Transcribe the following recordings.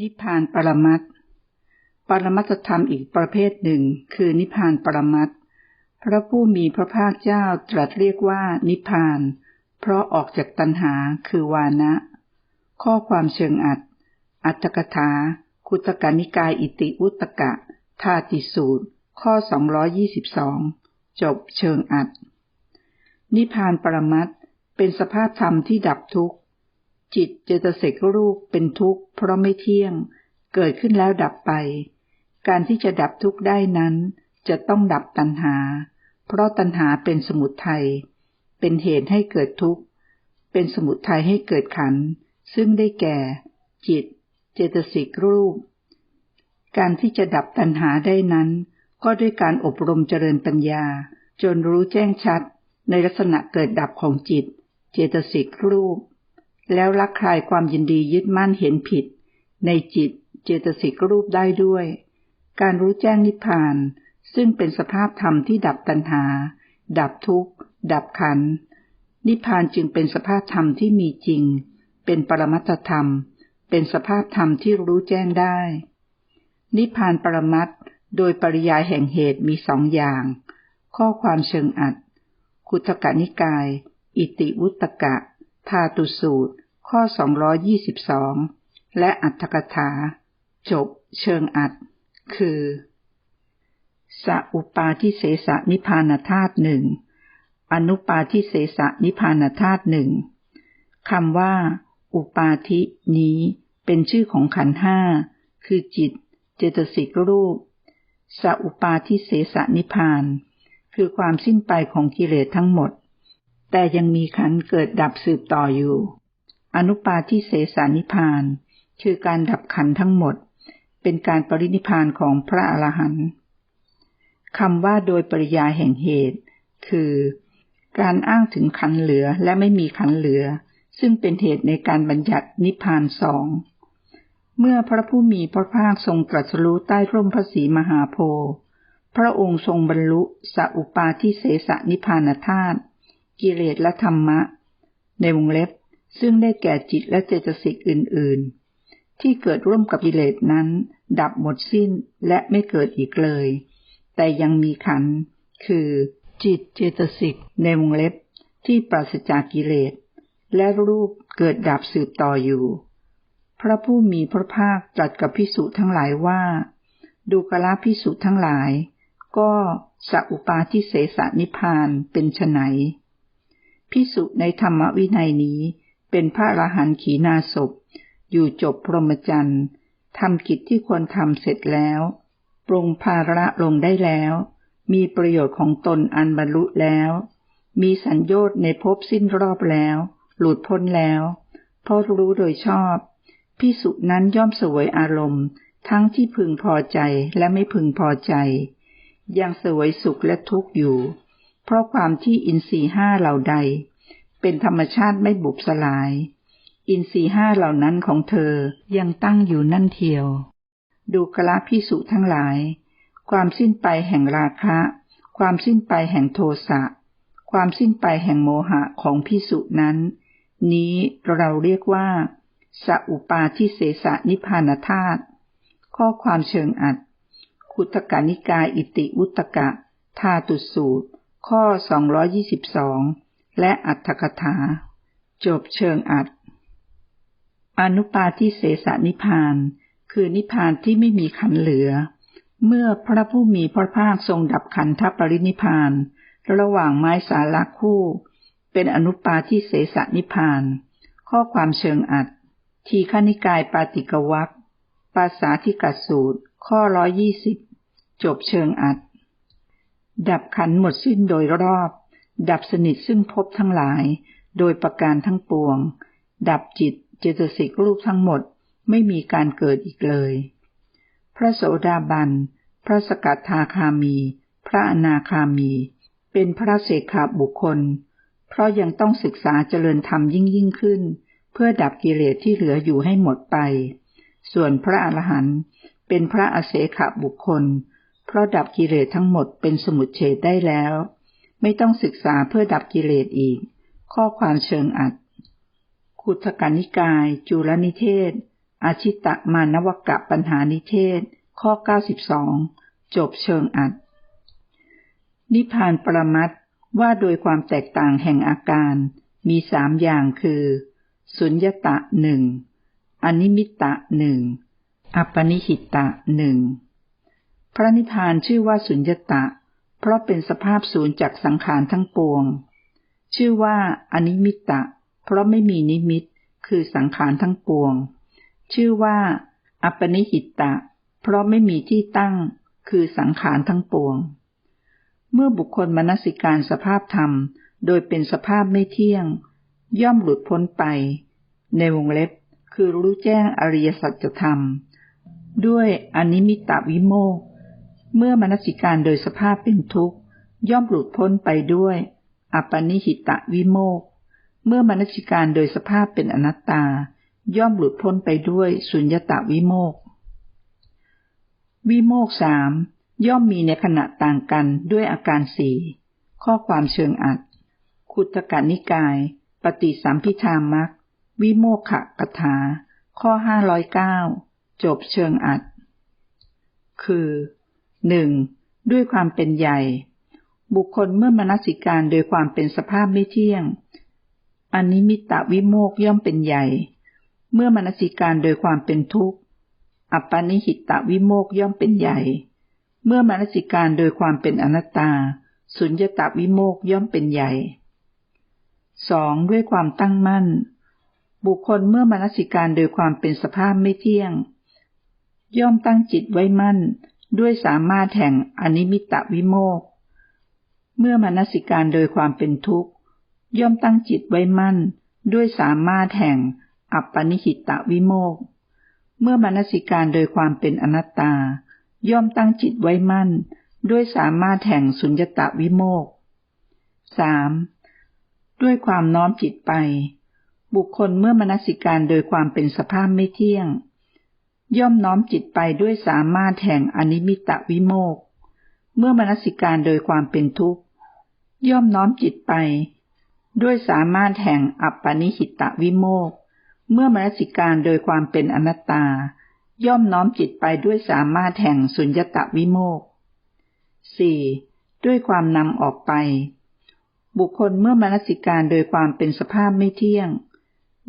นิพพานปรมัตถ์ปรมัตธรรมอีกประเภทหนึ่ง คือนิพพานปรมัตถ์พระผู้มีพระภาคเจ้าตรัสเรียกว่านิพพาน เพราะออกจากตัณหาคือวานะ ข้อความเชิงอัด อัตถกถา คุตกานิกายอิติอุตกะ ธาติสูตร ข้อ 222 จบเชิงอัด นิพพานปรมัตถ์เป็นสภาพธรรมที่ดับทุกข์ จิตเจตสิกรูปเป็นทุกข์เพราะไม่เที่ยง เกิดขึ้นแล้วดับไป การที่จะดับทุกข์ได้นั้น จะต้องดับตัณหา เพราะตัณหาเป็นสมุทัยเป็นเหตุให้เกิดทุกข์ เป็นสมุทัยให้เกิดขันธ์ซึ่งได้แก่ จิต เจตสิกรูป การที่จะดับตัณหาได้นั้น ก็ด้วยการอบรมเจริญปัญญา จนรู้แจ้งชัด ในลักษณะเกิดดับของจิต เจตสิกรูป แล้วลักคลายความยินดียึดมั่นเห็นผิด ในจิตเจตสิกรูปได้ด้วย การรู้แจ้งนิพพาน ซึ่งเป็นสภาพธรรมที่ดับตัณหา ดับทุกข์ ดับขัน นิพพานจึงเป็นสภาพธรรมที่มีจริง เป็นปรมัตธรรม เป็นสภาพธรรมที่รู้แจ้งได้ นิพพานปรมัตโดยปริยายแห่งเหตุมีสองอย่าง ข้อความเชิงอัดคุตกะนิกาย อิติวุตกะ ธาตุสูตร ข้อ 222 และอัตถกถา จบเชิงอัด คือสัอุปาทิเสสนิพานธาตุหนึ่ง อนุปาทิเสสนิพานธาตุหนึ่งคำว่า อุปาทินี้เป็นชื่อของขันห้า คือจิต เจตสิกรูปสัอุปาทิเสสนิพาน คือความสิ้นไปของกิเลสทั้งหมด แต่ยังมีขันเกิดดับสืบต่ออยู่ อนุปาทิเสสานิพาน คือการดับขันทั้งหมด เป็นการปรินิพานของพระอรหันต์คำว่าโดยปริยาแห่งเหตุ คือ การอ้างถึงขันเหลือและไม่มีขันเหลือ ซึ่งเป็นเหตุในการบัญญัตินิพพานสอง เมื่อพระผู้มีพระภาคทรงตรัสรู้ใต้ร่มพระศรีมหาโพธิ์พระองค์ทรงบรรลุสัอุปาทิเสสนิพานธาตุ กิเลสและธรรมะ ในวงเล็บ ซึ่งได้แก่จิตและเจตสิกอื่น ๆ ที่เกิดร่วมกับกิเลสนั้น ดับหมดสิ้นและไม่เกิดอีกเลย แต่ยังมีขัน คือจิตเจตสิกในวงเล็บ ที่ปราศจากกิเลส และรูปเกิดดับสืบต่ออยู่ พระผู้มีพระภาคตรัสกับพิสุทั้งหลายว่า ดูกละพิสุทั้งหลาย ก็สัอุปาทิเสสนิพานเป็นไฉน พิสุในธรรมวินัยนี้ เป็นพระอรหันต์ขีนาศพ อยู่จบพรหมจรรย์ทำกิจที่ควรทำเสร็จแล้วปรงภาระลงได้แล้ว มีประโยชน์ของตนอันบรรลุแล้ว มีสัญญชน์ในภพสิ้นรอบแล้ว หลุดพ้นแล้วเพราะรู้โดยชอบพิสุนั้นย่อมสวยอารมณ์ ทั้งที่พึงพอใจและไม่พึงพอใจ ยังสวยสุขและทุกข์อยู่ เพราะความที่อินทรีห้าเหล่าใด เป็นธรรมชาติไม่บุบสลาย อินทรีห้าเหล่านั้นของเธอยังตั้งอยู่นั่นเทียว ดูกละพิสุทั้งหลาย ความสิ้นไปแห่งราคะ ความสิ้นไปแห่งโทสะ ความสิ้นไปแห่งโมหะของพิสุนั้น นี้เราเรียกว่าสัอุปาทิเสสนิพานธาตุข้อความเชิงอัด คุตกานิกายอิติอุตกะ ธาตุสูตร ข้อ 222 และอัตถกถา จบเชิงอัด อนุปาทิเสสนิพาน คือนิพานที่ไม่มีขันเหลือ เมื่อพระผู้มีพระภาคทรงดับขันธปรินิพาน ระหว่างไม้สาลกคู่ เป็นอนุปาทิเสสนิพาน ข้อความเชิงอัด ทีฆนิกายปาติกวักภาษาที่กัดสูตร ข้อ120จบเชิงอัด ดับขันหมดสิ้นโดยรอบ ดับสนิทซึ่งพบทั้งหลาย โดยประการทั้งปวง ดับจิตเจตสิกรูปทั้งหมดไม่มีการเกิดอีกเลย พระโสดาบัน พระสกัดทาคามี พระอนาคามี เป็นพระเสกขาบุคคล เพราะยังต้องศึกษาเจริญธรรมยิ่งยิ่งขึ้น เพื่อดับกิเลสที่เหลืออยู่ให้หมดไป ส่วนพระอรหันต์เป็นพระอเสขบุคคล เพราะดับกิเลสทั้งหมดเป็นสมุดเฉดได้แล้ว ไม่ต้องศึกษาเพื่อดับกิเลสอีก ข้อความเชิงอัดขุทกานิกาย จุลนิเทศ อาชิตะมานวกะปัญหานิเทศ ข้อ 92 จบเชิงอัด นิพพานปรมัตว่าโดยความแตกต่างแห่งอาการมีสามอย่างคือ สุญญตะหนึ่งอนิมิตะหนึ่ง อัปนิหิตะหนึ่ง พระนิพพานชื่อว่าสุญญตะ เพราะเป็นสภาพศูนย์จากสังขารทั้งปวง ชื่อว่าอนิมิตะ เพราะไม่มีนิมิต คือสังขารทั้งปวง ชื่อว่า อัปนิหิตะ เพราะไม่มีที่ตั้ง คือสังขารทั้งปวง เมื่อบุคคลมนสิการสภาพธรรม โดยเป็นสภาพไม่เที่ยง ย่อมหลุดพ้นไป ในวงเล็บคือรู้แจ้งอริยสัจธรรม ด้วยอนิมิตวิโมก เมื่อมนสิการโดยสภาพเป็นทุกข์ ย่อมหลุดพ้นไปด้วย อปนิหิตะวิโมก เมื่อมนสิการโดยสภาพเป็นอนัตตา ย่อมหลุดพ้นไปด้วยสุญญตาวิโมก วิโมกสามย่อมมีในขณะต่างกันด้วยอาการสี่ข้อความเชิงอัดขุตกนิกาย ปฏิสัมพิธามักวิโมกขะกถา ข้อห้าร้อยเก้าจบเชิงอัด คือ หนึ่งด้วยความเป็นใหญ่ บุคคลเมื่อมนสิการโดยความเป็นสภาพไม่เที่ยง อันนี้มิตะวิโมกย่อมเป็นใหญ่ เมื่อมนสิการโดยความเป็นทุกข์ อัปปนิหิตะวิโมกย่อมเป็นใหญ่ เมื่อมนสิการโดยความเป็นอนัตตา สุญญตาวิโมกย่อมเป็นใหญ่สองด้วยความตั้งมั่น บุคคลเมื่อมนสิการโดยความเป็นสภาพไม่เที่ยง ย่อมตั้งจิตไว้มั่น ด้วยสามารถแห่งอนิมิตวิโมก เมื่อมนสิการโดยความเป็นทุกข์ ย่อมตั้งจิตไว้มั่น ด้วยสามารถแห่งอัปปนิหิตวิโมก เมื่อมนสิการโดยความเป็นอนัตตา ย่อมตั้งจิตไว้มั่น ด้วยสามารถแห่งสุญญตาวิโมกสามด้วยความน้อมจิตไป บุคคลเมื่อมนสิการโดยความเป็นสภาพไม่เที่ยง ย่อมน้อมจิตไปด้วยสามารถแห่งอนิมิตวิโมก เมื่อมนสิการโดยความเป็นทุกข์ ย่อมน้อมจิตไป ด้วยสามารถแห่งอัปปนิหิตวิโมก เมื่อมนสิการโดยความเป็นอนัตตา ย่อมน้อมจิตไปด้วยสามารถแห่งสุญญตวิโมก 4. ด้วยความนำออกไป บุคคลเมื่อมนสิการโดยความเป็นสภาพไม่เที่ยง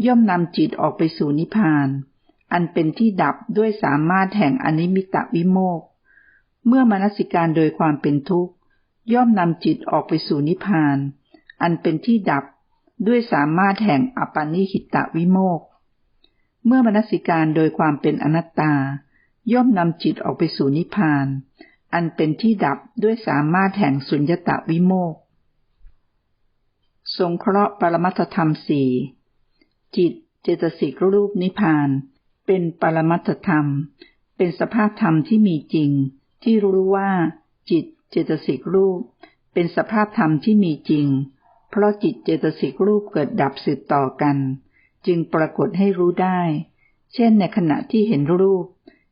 ย่อมนำจิตออกไปสู่นิพพาน อันเป็นที่ดับด้วยสามารถแห่งอนิมิตวิโมก เมื่อมนสิการโดยความเป็นทุกข์ ย่อมนำจิตออกไปสู่นิพพาน อันเป็นที่ดับด้วยสามารถแห่งอปานิหิตวิโมก เมื่อมนสิการโดยความเป็นอนัตตา ย่อมนำจิตออกไปสู่นิพพาน อันเป็นที่ดับด้วยสามารถแห่งสุญญตาวิโมก สงเคราะห์ปรมัตธรรมสี่จิตเจตสิกรูปนิพพาน เป็นปรมัตธรรม เป็นสภาพธรรมที่มีจริง ที่รู้ว่า จิตเจตสิกรูป เป็นสภาพธรรมที่มีจริง เพราะจิตเจตสิกรูปเกิดดับสืบต่อกัน จึงปรากฏให้รู้ได้ เช่นในขณะที่เห็นรูป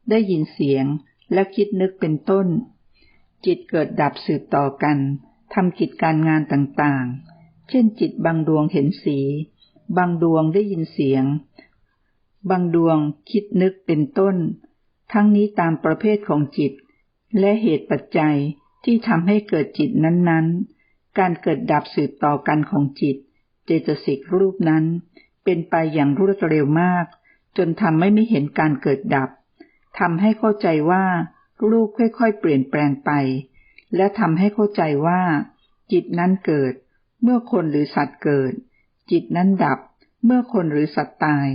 ได้ยินเสียงและคิดนึกเป็นต้น จิตเกิดดับสืบต่อกันทำกิจการงานต่างๆ เช่นจิตบางดวงเห็นสี บางดวงได้ยินเสียง บางดวงคิดนึกเป็นต้น ทั้งนี้ตามประเภทของจิต และเหตุปัจจัยที่ทำให้เกิดจิตนั้นๆ การเกิดดับสืบต่อกันของจิต เจตสิกรูปนั้น เป็นไปอย่างรวดเร็วมาก จนทำให้ไม่เห็นการเกิดดับทำให้เข้าใจว่ารูปค่อยๆ เปลี่ยนแปลงไป และทำให้เข้าใจว่า จิตนั้นเกิด เมื่อคนหรือสัตว์เกิด จิตนั้นดับ เมื่อคนหรือสัตว์ตาย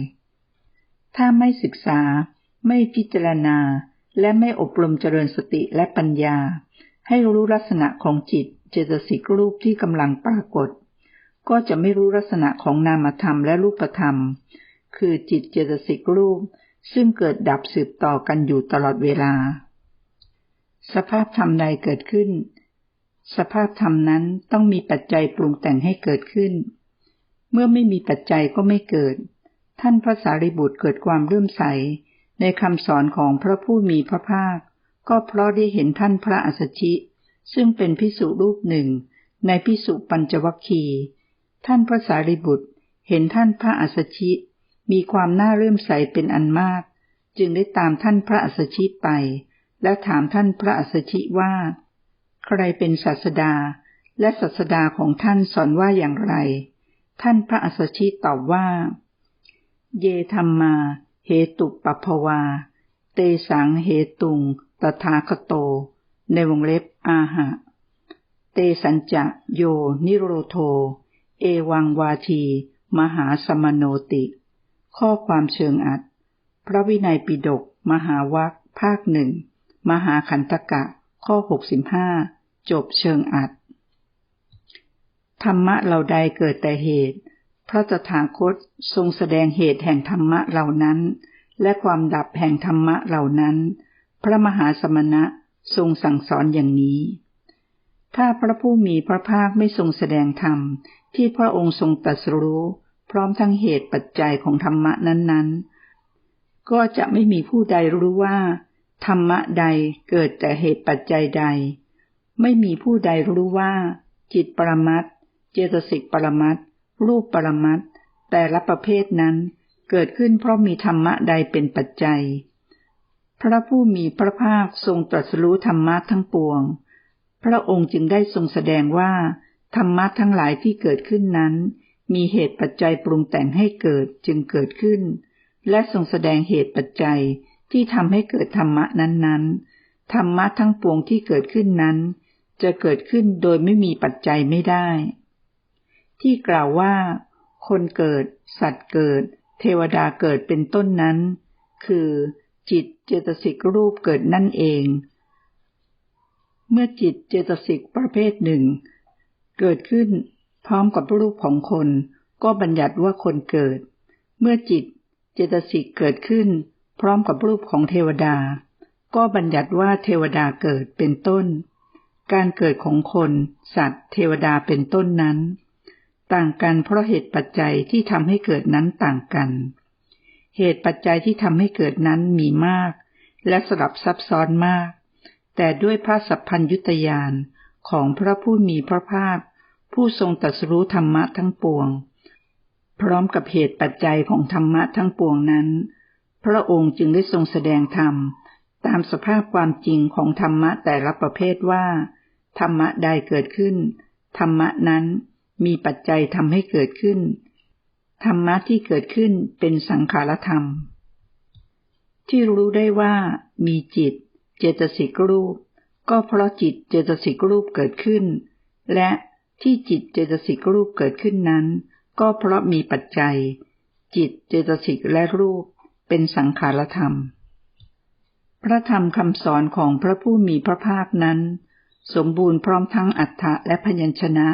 ถ้าไม่ศึกษา ไม่พิจารณา และไม่อบรมเจริญสติและปัญญา ให้รู้ลักษณะของจิตเจตสิกรูปที่กำลังปรากฏ ก็จะไม่รู้ลักษณะของนามธรรมและรูปธรรม คือจิตเจตสิกรูป ซึ่งเกิดดับสืบต่อกันอยู่ตลอดเวลา สภาพธรรมใดเกิดขึ้น สภาพธรรมนั้นต้องมีปัจจัยปรุงแต่งให้เกิดขึ้น เมื่อไม่มีปัจจัยก็ไม่เกิด ท่านพระสารีบุตรเกิดความเรื่มใส ในคำสอนของพระผู้มีพระภาค ก็เพราะได้เห็นท่านพระอัสชิ ซึ่งเป็นพิสุรูปหนึ่ง ในพิสุปัญจวัคคี ท่านพระสารีบุตรเห็นท่านพระอัสชิ มีความน่าเรื่มใสเป็นอันมาก จึงได้ตามท่านพระอัสสชิไป แล้วถามท่านพระอัสสชิว่า ใครเป็นศาสดา และศาสดาของท่านสอนว่าอย่างไร ท่านพระอัสสชิตอบว่า เยธรรมา เหตุปปภวา เตสังเหตุง ตถาคโต ในวงเล็บอาหะ เตสัญจะโย นิโรโท เอวังวาที มหาสมโนติ ข้อความเชิงอัด พระวินัยปิฎกมหาวัคภาคหนึ่ง มหาขันตกะ ข้อหกสิบห้า จบเชิงอัด ธรรมะเหล่าใดเกิดแต่เหตุ พระตถาคตทรงแสดงเหตุแห่งธรรมะเหล่านั้น และความดับแห่งธรรมะเหล่านั้น พระมหาสมณะทรงสั่งสอนอย่างนี้ ถ้าพระผู้มีพระภาคไม่ทรงแสดงธรรมที่พระองค์ทรงตรัสรู้ พร้อมทั้งเหตุปัจจัยของธรรมะนั้นๆ ก็จะไม่มีผู้ใดรู้ว่า ธรรมะใดเกิดแต่เหตุปัจจัยใด ไม่มีผู้ใดรู้ว่า จิตปรมัตเจตสิกปรมัต รูปปรมัตแต่ละประเภทนั้นเกิดขึ้นเพราะมีธรรมะใดเป็นปัจจัย พระผู้มีพระภาคทรงตรัสรู้ธรรมะทั้งปวง พระองค์จึงได้ทรงแสดงว่า ธรรมะทั้งหลายที่เกิดขึ้นนั้น มีเหตุปัจจัยปรุงแต่งให้เกิดจึงเกิดขึ้น และทรงแสดงเหตุปัจจัยที่ทำให้เกิดธรรมะนั้นๆ ธรรมะทั้งปวงที่เกิดขึ้นนั้น จะเกิดขึ้นโดยไม่มีปัจจัยไม่ได้ ที่กล่าวว่า คนเกิด สัตว์เกิด เทวดาเกิดเป็นต้นนั้น คือจิตเจตสิกรูปเกิดนั่นเอง เมื่อจิตเจตสิกประเภทหนึ่ง เกิดขึ้นพร้อมกับรูปของคน ก็บัญญัติว่าคนเกิด เมื่อจิตเจตสิกเกิดขึ้น พร้อมกับรูปของเทวดา ก็บัญญัติว่าเทวดาเกิดเป็นต้น การเกิดของคน สัตว์ เทวดาเป็นต้นนั้น ต่างกันเพราะเหตุปัจจัยที่ทำให้เกิดนั้นต่างกัน เหตุปัจจัยที่ทำให้เกิดนั้นมีมาก และสลับซับซ้อนมาก แต่ด้วยพระสัพพัญยุตยานของพระผู้มีพระภาค ผู้ทรงตรัสรู้ธรรมะทั้งปวง พร้อมกับเหตุปัจจัยของธรรมะทั้งปวงนั้น พระองค์จึงได้ทรงแสดงธรรม ตามสภาพความจริงของธรรมะแต่ละประเภทว่า ธรรมะใดเกิดขึ้น ธรรมะนั้น มีปัจจัยทำให้เกิดขึ้น ธรรมะที่เกิดขึ้นเป็นสังขารธรรม ที่รู้ได้ว่ามีจิต เจตสิกรูป ก็เพราะจิตเจตสิกรูปเกิดขึ้น และที่จิตเจตสิกรูปเกิดขึ้นนั้น ก็เพราะมีปัจจัย จิตเจตสิกและรูปเป็นสังขารธรรม พระธรรมคำสอนของพระผู้มีพระภาคนั้น สมบูรณ์พร้อมทั้งอัฏฐะและพยัญชนะ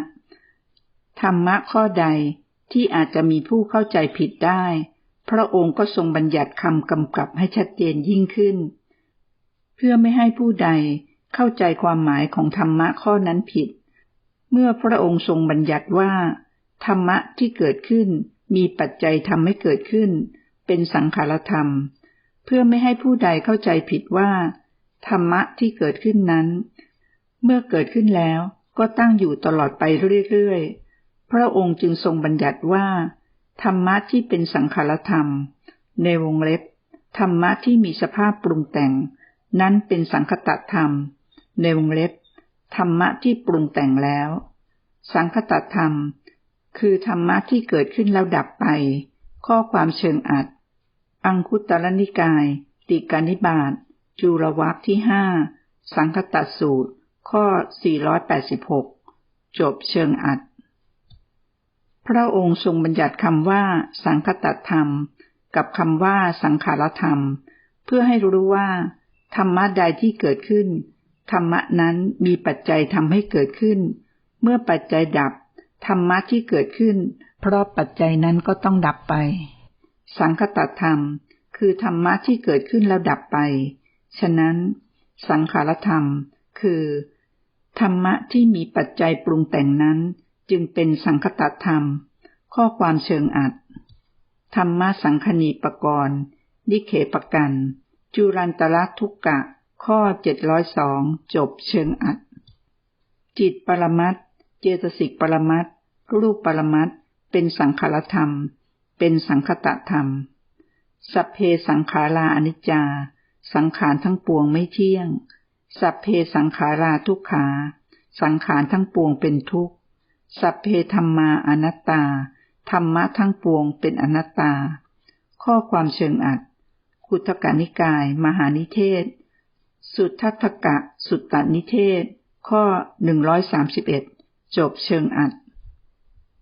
ธรรมะข้อใดที่อาจจะมีผู้เข้าใจผิดได้ พระองค์ก็ทรงบัญญัติคำกำกับให้ชัดเจนยิ่งขึ้น เพื่อไม่ให้ผู้ใดเข้าใจความหมายของธรรมะข้อนั้นผิด เมื่อพระองค์ทรงบัญญัติว่า ธรรมะที่เกิดขึ้นมีปัจจัยทำให้เกิดขึ้น เป็นสังขารธรรม เพื่อไม่ให้ผู้ใดเข้าใจผิดว่า ธรรมะที่เกิดขึ้นนั้น เมื่อเกิดขึ้นแล้วก็ตั้งอยู่ตลอดไปเรื่อยๆ พระองค์จึงทรงบัญญัติว่า ธรรมะที่เป็นสังขารธรรม ในวงเล็บ ธรรมะที่มีสภาพปรุงแต่ง นั้นเป็นสังคตธรรม ในวงเล็บ ธรรมะที่ปรุงแต่งแล้ว สังคตธรรม คือธรรมะที่เกิดขึ้นแล้วดับไป ข้อความเชิงอัด อังคุตรนิกาย ติกานิบาตจุลวัคที่ห้าสังคตสูตร ข้อ 486 จบเชิงอัด พระองค์ทรงบัญญัติคำว่า สังคตธรรม กับคำว่า สังขารธรรม เพื่อให้รู้ว่า ธรรมะใดที่เกิดขึ้น ธรรมะนั้นมีปัจจัยทำให้เกิดขึ้น เมื่อปัจจัยดับ ธรรมะที่เกิดขึ้น เพราะปัจจัยนั้นก็ต้องดับไป สังคตธรรม คือธรรมะที่เกิดขึ้นแล้วดับไป ฉะนั้น สังขารธรรม คือ ธรรมะที่มีปัจจัยปรุงแต่งนั้น จึงเป็นสังคตธรรม ข้อความเชิงอัด ธรรมะสังคณีปกรณ์นิเคปกันจุรันตระทุกกะ ข้อเจ็ดร้อยสองจบเชิงอัด จิตปรมัตเจตสิกปรมัตรูปปรมัตเป็นสังขารธรรม เป็นสังคตธรรม สัพเพสังขาราอนิจจา สังขารทั้งปวงไม่เที่ยง สัพเพสังขาราทุกขา สังขารทั้งปวงเป็นทุกข์ สัพเพธรรมาอนัตตา ธรรมะทั้งปวงเป็นอนัตตา ข้อความเชิงอัดคุตกานิกาย มหานิเทศ สุทัตถกะ สุตตนิเทศ ข้อ 131 จบเชิงอัด